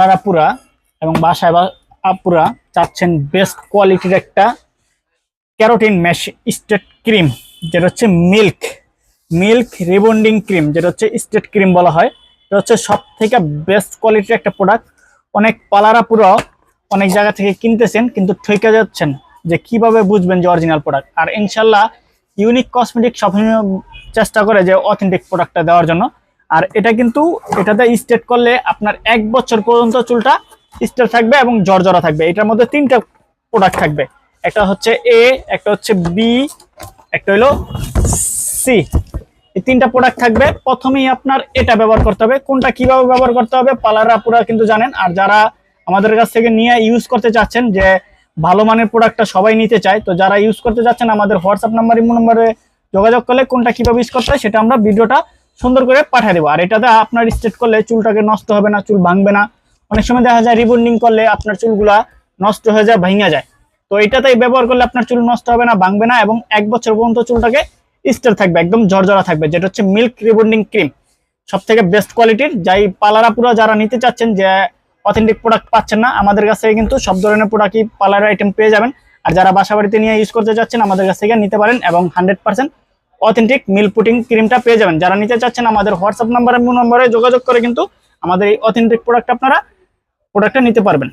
তারাপুরা এবং বাসায় বা আপুরা চাচ্ছেন বেস্ট কোয়ালিটির একটা ক্যারোটিন ম্যাশ স্টেট ক্রিম যেটা হচ্ছে মিল্ক মিল্ক রিবন্ডিং ক্রিম যেটা হচ্ছে স্টেট ক্রিম বলা হয়। এটা হচ্ছে সব থেকে বেস্ট কোয়ালিটির একটা প্রোডাক্ট অনেক পালারা পুরো অনেক জায়গা থেকে কিনতেছেন, কিন্তু ঠকে যাচ্ছেন যে কীভাবে বুঝবেন যে অরিজিনাল প্রোডাক্ট আর ইনশাল্লাহ ইউনিক কসমেটিক সবসময় চেষ্টা করে যে অথেন্টিক প্রোডাক্টটা দেওয়ার জন্য। আর এটা কিন্তু এটাতে স্টেট করলে আপনার এক বছর পর্যন্ত চুলটা স্টেট থাকবে এবং জর্জরা থাকবে। এটার মধ্যে তিনটা প্রোডাক্ট থাকবে। একটা হচ্ছে এ একটা হচ্ছে বি একটা হলো সি এই তিনটা প্রোডাক্ট থাকবে। প্রথমেই আপনার এটা ব্যবহার করতে হবে। কোনটা কীভাবে ব্যবহার করতে হবে পালাররা পুরা কিন্তু জানেন। আর যারা আমাদের কাছ থেকে নিয়ে ইউজ করতে চাচ্ছেন যে ভালো মানের প্রোডাক্টটা সবাই নিতে চায়, তো যারা ইউজ করতে যাচ্ছেন আমাদের হোয়াটসঅ্যাপ নাম্বার ইমো নাম্বারে যোগাযোগ করলে কোনটা কীভাবে ইউজ করতে হয় সেটা আমরা ভিডিওটা সুন্দর করে পাঠিয়ে দেবো। আর এটাতে আপনার স্ট্রেট করলে চুলটাকে নষ্ট হবে না, চুল ভাঙবে না। অনেক সময় দেখা যায় রিবন্ডিং করলে আপনার চুলগুলা নষ্ট হয়ে যায়, ভাঙা যায়। তো এটাতে ব্যবহার করলে আপনার চুল নষ্ট হবে না, ভাঙবে না এবং এক বছর পর্যন্ত চুলটাকে স্টেট থাকবে, একদম জর্জরা থাকবে, যেটা হচ্ছে মিল্ক রিবন্ডিং ক্রিম সব থেকে বেস্ট কোয়ালিটির যাই পালারা পুরো যারা নিতে চাচ্ছেন যে অথেন্টিক প্রোডাক্ট পাচ্ছেন না, আমাদের কাছ থেকে কিন্তু সব ধরনের প্রোডাক্টই পার্লার আইটেম পেয়ে যাবেন। আর যারা বাসা বাড়িতে নিয়ে ইউজ করতে চাচ্ছেন, আমাদের কাছ থেকে নিতে পারেন এবং হান্ড্রেড পার্সেন্ট অথেন্টিক মিল পুটিং ক্রিমটা পেয়ে যাবেন। যারা নিতে চাচ্ছেন আমাদের হোয়াটসঅ্যাপ নাম্বারে নম্বরে যোগাযোগ করে কিন্তু আমাদের এই অথেন্টিক প্রোডাক্ট আপনারা প্রোডাক্টটা নিতে পারবেন।